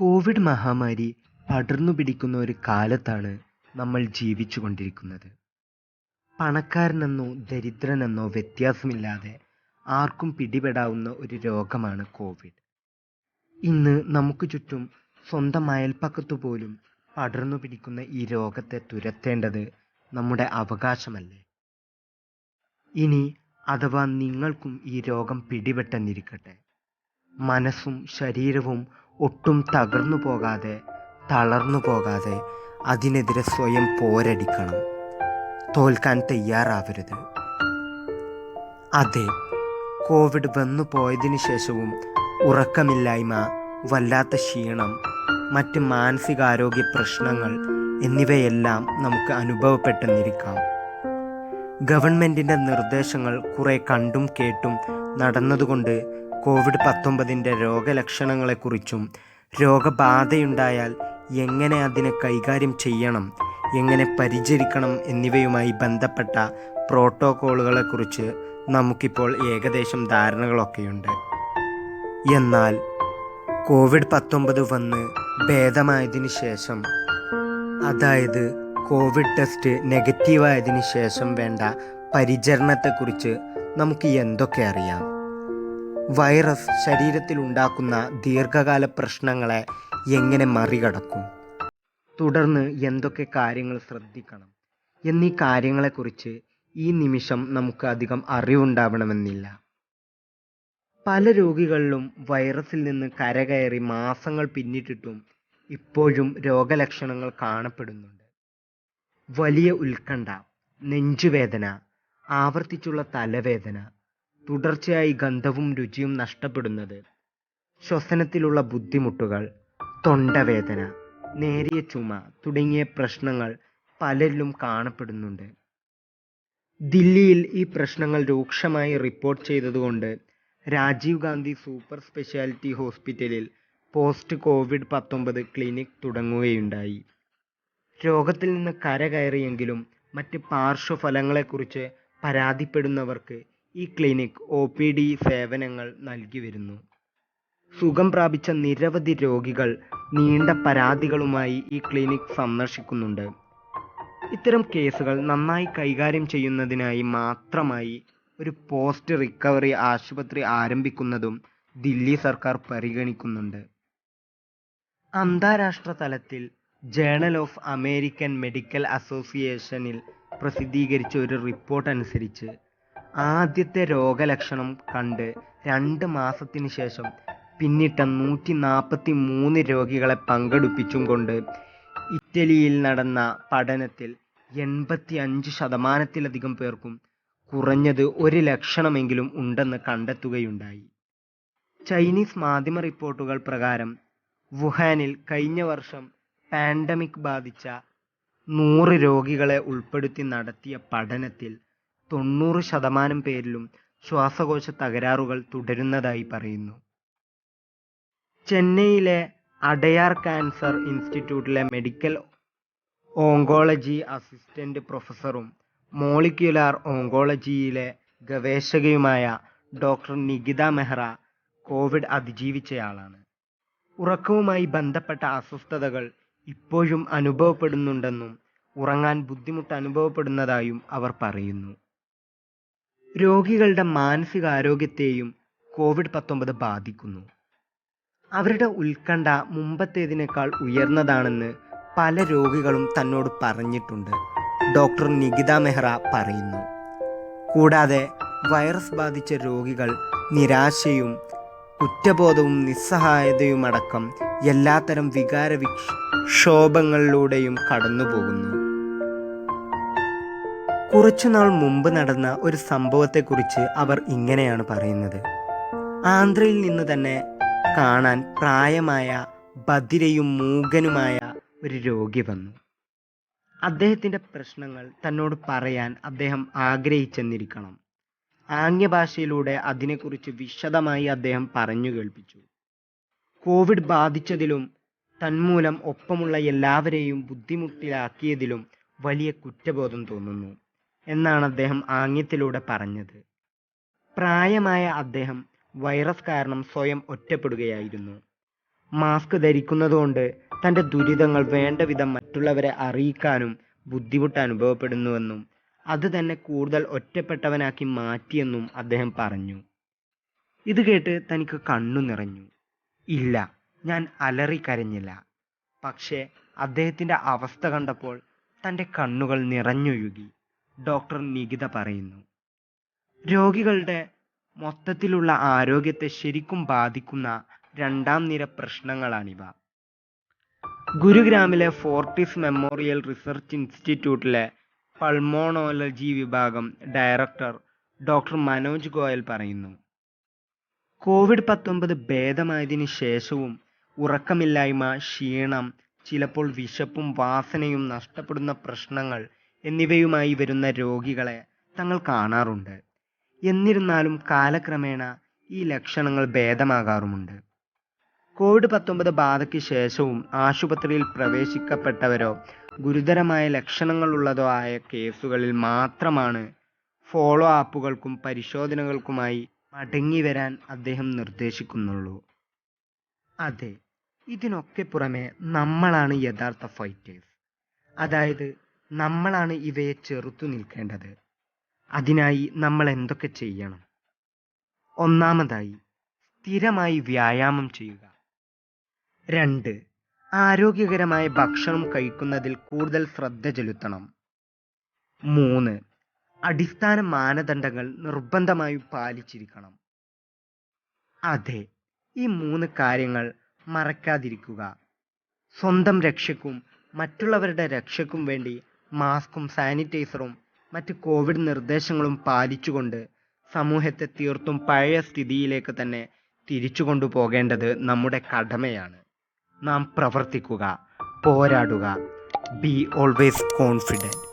Covid മഹാമാരി പടർന്നു പിടിക്കുന്ന ഒരു കാലത്താണ് നമ്മൾ ജീവിച്ചുകൊണ്ടിരിക്കുന്നത്. പണക്കാരനെന്നോ ദരിദ്രനെന്നോ വ്യത്യാസമില്ലാതെ ആർക്കും പിടിപെടാവുന്ന ഒരു രോഗമാണ് കോവിഡ്. ഇന്ന് നമുക്ക് ചുറ്റും സ്വന്തം അയൽപ്പക്കത്തു പോലും പടർന്നു പിടിക്കുന്ന ഈ രോഗത്തെ തുരത്തേണ്ടത് നമ്മുടെ അവകാശമല്ലേ? ഇനി അഥവാ നിങ്ങൾക്കും ഈ രോഗം പിടിപെട്ടെന്നിരിക്കട്ടെ. മനസ്സും ശരീരവും ഒട്ടും തകർന്നു പോകാതെ തളർന്നു പോകാതെ അതിനെതിരെ സ്വയം പോരടിക്കണം. തോൽക്കാൻ തയ്യാറാവരുത്. അതെ, കോവിഡ് വന്നു പോയതിനു ശേഷവും ഉറക്കമില്ലായ്മ, വല്ലാത്ത ക്ഷീണം, മറ്റ് മാനസികാരോഗ്യ പ്രശ്നങ്ങൾ എന്നിവയെല്ലാം നമുക്ക് അനുഭവപ്പെട്ടെന്നിരിക്കാം. ഗവൺമെന്റിന്റെ നിർദ്ദേശങ്ങൾ കുറെ കണ്ടും കേട്ടും നടന്നതുകൊണ്ട് കോവിഡ് പത്തൊമ്പതിന്റെ രോഗലക്ഷണങ്ങളെക്കുറിച്ചും രോഗബാധയുണ്ടായാൽ എങ്ങനെ അതിനെ കൈകാര്യം ചെയ്യണം, എങ്ങനെ പരിചരിക്കണം എന്നിവയുമായി ബന്ധപ്പെട്ട പ്രോട്ടോക്കോളുകളെക്കുറിച്ച് നമുക്കിപ്പോൾ ഏകദേശം ധാരണകളൊക്കെയുണ്ട്. എന്നാൽ കോവിഡ് പത്തൊമ്പത് വന്ന് ഭേദമായതിനു ശേഷം, അതായത് കോവിഡ് ടെസ്റ്റ് നെഗറ്റീവായതിനു ശേഷം വേണ്ട പരിചരണത്തെക്കുറിച്ച് നമുക്ക് എന്തൊക്കെ അറിയാം? വൈറസ് ശരീരത്തിൽ ഉണ്ടാക്കുന്ന ദീർഘകാല പ്രശ്നങ്ങളെ എങ്ങനെ മറികടക്കും? തുടർന്ന് എന്തൊക്കെ കാര്യങ്ങൾ ശ്രദ്ധിക്കണം എന്നീ കാര്യങ്ങളെക്കുറിച്ച് ഈ നിമിഷം നമുക്ക് അധികം അറിവുണ്ടാവണമെന്നില്ല. പല രോഗികളിലും വൈറസിൽ നിന്ന് കരകയറി മാസങ്ങൾ പിന്നിട്ടിട്ടും ഇപ്പോഴും രോഗലക്ഷണങ്ങൾ കാണപ്പെടുന്നുണ്ട്. വലിയ ഉത്കണ്ഠ, നെഞ്ചുവേദന, ആവർത്തിച്ചുള്ള തലവേദന, തുടർച്ചയായി ഗന്ധവും രുചിയും നഷ്ടപ്പെടുന്നത്, ശ്വസനത്തിലുള്ള ബുദ്ധിമുട്ടുകൾ, തൊണ്ടവേദന, നേരിയ ചുമ തുടങ്ങിയ പ്രശ്നങ്ങൾ പലരിലും കാണപ്പെടുന്നുണ്ട്. ദില്ലിയിൽ ഈ പ്രശ്നങ്ങൾ രൂക്ഷമായി റിപ്പോർട്ട് ചെയ്തതുകൊണ്ട് രാജീവ് ഗാന്ധി സൂപ്പർ സ്പെഷ്യാലിറ്റി ഹോസ്പിറ്റലിൽ പോസ്റ്റ് കോവിഡ് പത്തൊമ്പത് ക്ലിനിക് തുടങ്ങുകയുണ്ടായി. രോഗത്തിൽ നിന്ന് കരകയറിയെങ്കിലും മറ്റ് പാർശ്വഫലങ്ങളെക്കുറിച്ച് പരാതിപ്പെടുന്നവർക്ക് ഈ ക്ലിനിക് ഒ. പി. ഡി സേവനങ്ങൾ നൽകിവരുന്നു. സുഖം പ്രാപിച്ച നിരവധി രോഗികൾ നീണ്ട പരാതികളുമായി ഈ ക്ലിനിക് സന്ദർശിക്കുന്നുണ്ട്. ഇത്തരം കേസുകൾ നന്നായി കൈകാര്യം ചെയ്യുന്നതിനായി മാത്രമായി ഒരു പോസ്റ്റ് റിക്കവറി ആശുപത്രി ആരംഭിക്കുന്നതും ദില്ലി സർക്കാർ പരിഗണിക്കുന്നുണ്ട്. അന്താരാഷ്ട്ര തലത്തിൽ ജേണൽ ഓഫ് അമേരിക്കൻ മെഡിക്കൽ അസോസിയേഷനിൽ പ്രസിദ്ധീകരിച്ച ഒരു റിപ്പോർട്ട് അനുസരിച്ച്, ആദ്യത്തെ രോഗലക്ഷണം കണ്ട് രണ്ട് മാസത്തിന് ശേഷം പിന്നിട്ട നൂറ്റി നാൽപ്പത്തി മൂന്ന് രോഗികളെ പങ്കെടുപ്പിച്ചും കൊണ്ട് ഇറ്റലിയിൽ നടന്ന പഠനത്തിൽ എൺപത്തി അഞ്ച് ശതമാനത്തിലധികം പേർക്കും കുറഞ്ഞത് ഒരു ലക്ഷണമെങ്കിലും ഉണ്ടെന്ന് കണ്ടെത്തുകയുണ്ടായി. ചൈനീസ് മാധ്യമ റിപ്പോർട്ടുകൾ പ്രകാരം വുഹാനിൽ കഴിഞ്ഞ വർഷം പാൻഡമിക് ബാധിച്ച നൂറ് രോഗികളെ ഉൾപ്പെടുത്തി നടത്തിയ പഠനത്തിൽ തൊണ്ണൂറ് ശതമാനം പേരിലും ശ്വാസകോശ തകരാറുകൾ തുടരുന്നതായി പറയുന്നു. ചെന്നൈയിലെ അടയാർ കാൻസർ ഇൻസ്റ്റിറ്റ്യൂട്ടിലെ മെഡിക്കൽ ഓങ്കോളജി അസിസ്റ്റന്റ് പ്രൊഫസറും മോളിക്യുലാർ ഓങ്കോളജിയിലെ ഗവേഷകയുമായ ഡോക്ടർ നികിത മെഹ്റ കോവിഡ് അതിജീവിച്ചയാളാണ്. ഉറക്കവുമായി ബന്ധപ്പെട്ട അസ്വസ്ഥതകൾ ഇപ്പോഴും അനുഭവപ്പെടുന്നുണ്ടെന്നും ഉറങ്ങാൻ ബുദ്ധിമുട്ട് അനുഭവപ്പെടുന്നതായും അവർ പറയുന്നു. രോഗികളുടെ മാനസികാരോഗ്യത്തെയും കോവിഡ് പത്തൊമ്പത് ബാധിക്കുന്നു. അവരുടെ ഉത്കണ്ഠ മുമ്പത്തേതിനേക്കാൾ ഉയർന്നതാണെന്ന് പല രോഗികളും തന്നോട് പറഞ്ഞിട്ടുണ്ട് ഡോക്ടർ നികിത മെഹ്റ പറയുന്നു. കൂടാതെ വൈറസ് ബാധിച്ച രോഗികൾ നിരാശയും കുറ്റബോധവും നിസ്സഹായതയുമടക്കം എല്ലാത്തരം വികാരവിക്ഷോഭങ്ങളിലൂടെയും കടന്നുപോകുന്നു. കുറച്ചുനാൾ മുമ്പ് നടന്ന ഒരു സംഭവത്തെക്കുറിച്ച് അവർ ഇങ്ങനെയാണ് പറയുന്നത്. ആന്ധ്രയിൽ നിന്ന് തന്നെ കാണാൻ പ്രായമായ ബദിരയും മൂകനുമായ ഒരു രോഗി വന്നു. അദ്ദേഹത്തിന്റെ പ്രശ്നങ്ങൾ തന്നോട് പറയാൻ അദ്ദേഹം ആഗ്രഹിച്ചെന്നിരിക്കണം. ആംഗ്യഭാഷയിലൂടെ അതിനെക്കുറിച്ച് വിശദമായി അദ്ദേഹം പറഞ്ഞു കേൾപ്പിച്ചു. കോവിഡ് ബാധിച്ചതിലും തന്മൂലം ഒപ്പമുള്ള എല്ലാവരെയും ബുദ്ധിമുട്ടിലാക്കിയതിലും വലിയ കുറ്റബോധം തോന്നുന്നു എന്നാണദ്ദേഹം ആംഗ്യത്തിലൂടെ പറഞ്ഞത്. പ്രായമായ അദ്ദേഹം വൈറസ് കാരണം സ്വയം ഒറ്റപ്പെടുകയായിരുന്നു. മാസ്ക് ധരിക്കുന്നതുകൊണ്ട് തന്റെ ദുരിതങ്ങൾ വേണ്ട വിധം മറ്റുള്ളവരെ അറിയിക്കാനും ബുദ്ധിമുട്ട് അനുഭവപ്പെടുന്നുവെന്നും അത് തന്നെ കൂടുതൽ ഒറ്റപ്പെട്ടവനാക്കി മാറ്റിയെന്നും അദ്ദേഹം പറഞ്ഞു ഇത് കേട്ട് തനിക്ക് കണ്ണു നിറഞ്ഞു ഇല്ല ഞാൻ അലറി കരഞ്ഞില്ല പക്ഷേ അദ്ദേഹത്തിന്റെ അവസ്ഥ കണ്ടപ്പോൾ തന്റെ കണ്ണുകൾ നിറഞ്ഞൊഴുകി ഡോക്ടർ നികിത പറയുന്നു. രോഗികളുടെ മൊത്തത്തിലുള്ള ആരോഗ്യത്തെ ശരിക്കും ബാധിക്കുന്ന രണ്ടാം നിര പ്രശ്നങ്ങളാണിവ. ഗുരുഗ്രാമിലെ ഫോർട്ടിസ് മെമ്മോറിയൽ റിസർച്ച് ഇൻസ്റ്റിറ്റ്യൂട്ടിലെ പൾമോണോളജി വിഭാഗം ഡയറക്ടർ ഡോക്ടർ മനോജ് ഗോയൽ പറയുന്നു. കോവിഡ് പത്തൊമ്പത് ഭേദമായതിനു ശേഷവും ഉറക്കമില്ലായ്മ ക്ഷീണം ചിലപ്പോൾ വിശപ്പും വാസനയും നഷ്ടപ്പെടുന്ന പ്രശ്നങ്ങൾ എന്നിവയുമായി വരുന്ന രോഗികളെ തങ്ങൾ കാണാറുണ്ട്. എന്നിരുന്നാലും കാലക്രമേണ ഈ ലക്ഷണങ്ങൾ ഭേദമാകാറുമുണ്ട്. കോവിഡ് പത്തൊമ്പത് ബാധയ്ക്ക് ശേഷവും ആശുപത്രിയിൽ പ്രവേശിക്കപ്പെട്ടവരോ ഗുരുതരമായ ലക്ഷണങ്ങളുള്ളതോ ആയ കേസുകളിൽ മാത്രമാണ് ഫോളോ ആപ്പുകൾക്കും പരിശോധനകൾക്കുമായി മടങ്ങി വരാൻ അദ്ദേഹം നിർദ്ദേശിക്കുന്നുള്ളൂ. അതെ ഇതിനൊക്കെ പുറമെ നമ്മളാണ് യഥാർത്ഥ ഫൈറ്റേഴ്സ്. അതായത് നമ്മളാണ് ഇവയെ ചെറുത്തു നിൽക്കേണ്ടത്. അതിനായി നമ്മൾ എന്തൊക്കെ ചെയ്യണം? ഒന്നാമതായി സ്ഥിരമായി വ്യായാമം ചെയ്യുക. രണ്ട് ആരോഗ്യകരമായ ഭക്ഷണം കഴിക്കുന്നതിൽ കൂടുതൽ ശ്രദ്ധ ചെലുത്തണം. മൂന്ന് അടിസ്ഥാന മാനദണ്ഡങ്ങൾ നിർബന്ധമായും പാലിച്ചിരിക്കണം. അതെ ഈ മൂന്ന് കാര്യങ്ങൾ മറക്കാതിരിക്കുക. സ്വന്തം രക്ഷയ്ക്കും മറ്റുള്ളവരുടെ രക്ഷയ്ക്കും വേണ്ടി മാസ്കും സാനിറ്റൈസറും മറ്റ് കോവിഡ് നിർദ്ദേശങ്ങളും പാലിച്ചുകൊണ്ട് സമൂഹത്തെ തീർത്തും പഴയ സ്ഥിതിയിലേക്ക് തന്നെ തിരിച്ചു കൊണ്ടുപോകേണ്ടത് നമ്മുടെ കടമയാണ്. നാം പ്രവർത്തിക്കുക പോരാടുക ബി ഓൾവേസ് കോൺഫിഡന്റ്